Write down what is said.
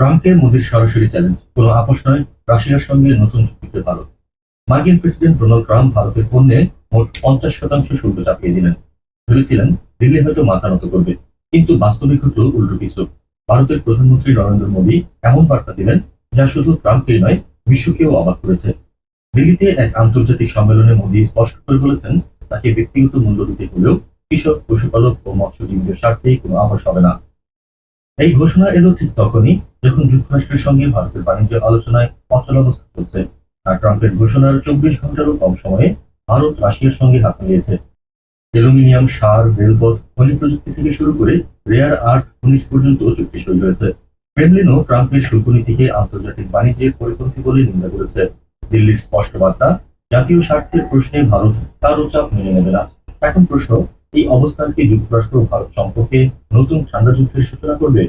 ট্রাম্পকে মোদীর সরাসরি চ্যালেঞ্জ? কোনো আপোষ নয়, রাশিয়ার সঙ্গে নতুন চুক্তিতে ভারত। মার্কিন প্রেসিডেন্ট ডোনাল্ড ট্রাম্প ভারতের পণ্যে মোট পঞ্চাশ শতাংশ শুল্ক চাপিয়ে দিলেন। ভেবেছিলেন দিল্লি হয়তো মাথা নত করবে, কিন্তু বাস্তবে ঘটল উল্টো কিছু। ভারতের প্রধানমন্ত্রী নরেন্দ্র মোদী এমন বার্তা দিলেন, যা শুধু ট্রাম্পকেই নয়, বিশ্বকেও অবাক করেছে। দিল্লিতে এক আন্তর্জাতিক সম্মেলনে মোদী স্পষ্ট করে বলেছেন, তাকে ব্যক্তিগত মূল্য দিতে হলেও কৃষক, পশুপালক ও মৎস্যজীবীদের স্বার্থে কোনো আপোষ হবে না। এই ঘোষণা এলো ঠিক তখনই যখন যুক্তরাষ্ট্রের সঙ্গে ভারতের বাণিজ্য আলোচনায় অচল অচলাবস্থা চলছে। আর ট্রাম্পের ঘোষণার চব্বিশ ঘন্টারও কম সময়ে ভারত রাশিয়ার সঙ্গে হাত মিলিয়েছে। অ্যালুমিনিয়াম, সার, রেলপথ খনি প্রযুক্তি থেকে শুরু করে রেয়ার আর্থ খনিজ পর্যন্ত চুক্তি সই হয়েছে। ক্রেমলিনও ট্রাম্পের শুল্ক নীতিকে আন্তর্জাতিক বাণিজ্যের পরিপন্থী বলে নিন্দা করেছে। দিল্লির স্পষ্ট বার্তা, জাতীয় স্বার্থের প্রশ্নে ভারত কারও চাপ মেনে নেবে না। এখন প্রশ্ন, এই অবস্থানকে যুক্তরাষ্ট্র ভারত সম্পর্কে নতুন ঠান্ডা যুদ্ধের সূচনা করবে?